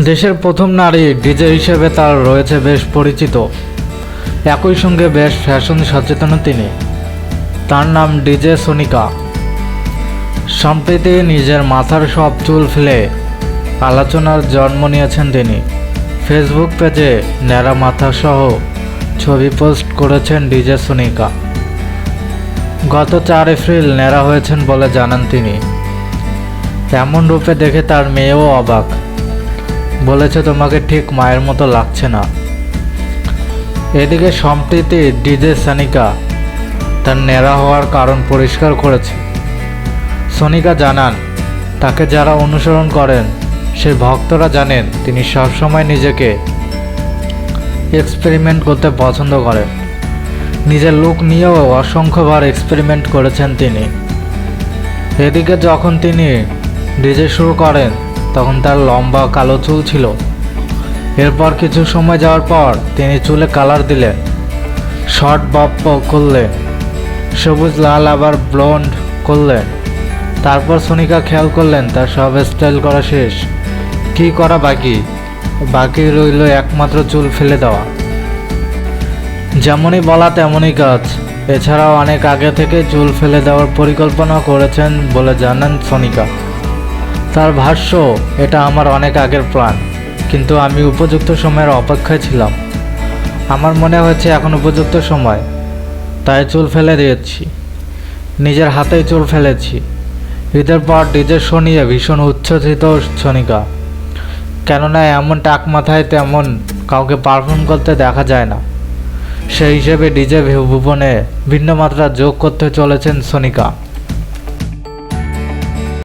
দেশের প্রথম নারী ডিজে হিসেবে তার রয়েছে বেশ পরিচিত। একই সঙ্গে বেশ ফ্যাশন সচেতন তিনি। তার নাম ডিজে সোনিকা। সম্প্রতি নিজের মাথার সব চুল ফেলে আলোচনার জন্ম নিয়েছেন তিনি। ফেসবুক পেজে ন্যাড়া মাথা সহ ছবি পোস্ট করেছেন ডিজে সোনিকা। গত চার এপ্রিল ন্যাড়া হয়েছেন বলে জানান তিনি। এমন রূপে দেখে তার মেয়েও অবাক। বলেছে তোমাকে ঠিক মায়ের মতো লাগছে না। এদিকে সম্প্রীতি ডিজে সানিকা তার ন্যাড়া হওয়ার কারণ পরিষ্কার করেছে। সনিকা জানান, তাকে যারা অনুসরণ করেন সেই ভক্তরা জানেন তিনি সবসময় নিজেকে এক্সপেরিমেন্ট করতে পছন্দ করেন। নিজের লুক নিয়েও অসংখ্যবার এক্সপেরিমেন্ট করেছেন তিনি। এদিকে যখন তিনি ডিজে শুরু করেন তখন তার লম্বা কালো চুল ছিল। এরপর কিছু সময় যাওয়ার পর তিনি চুলে কালার দিলেন শর্ট বপ করলেন সবুজ, লাল, আবার ব্লন্ড করলেন তারপর সোনিকা খেয়াল করলেন, তার সব স্টাইল করা শেষ। কি করা বাকি? বাকি রইল একমাত্র চুল ফেলে দেওয়া। যেমনই বলা তেমনই কাজ। এছাড়াও অনেক আগে থেকে চুল ফেলে দেওয়ার পরিকল্পনা করেছেন বলে জানান সোনিকা। তার ভাষ্য, এটা আমার অনেক আগের প্ল্যান কিন্তু আমি উপযুক্ত সময়ের অপেক্ষায় ছিলাম। আমার মনে হয়েছে এখন উপযুক্ত সময়। তাই চুল ফেলে দিয়েছি। নিজের হাতেই চুল ফেলেছি। ঈদের পর ডিজের শো নিয়ে ভীষণ উচ্ছ্বসিত সনিকা কেননা এমন টাক মাথায় তেমন কাউকে পারফর্ম করতে দেখা যায় না। সেই হিসেবে ডিজে ভুবনে ভিন্ন মাত্রা যোগ করতে চলেছেন সনিকা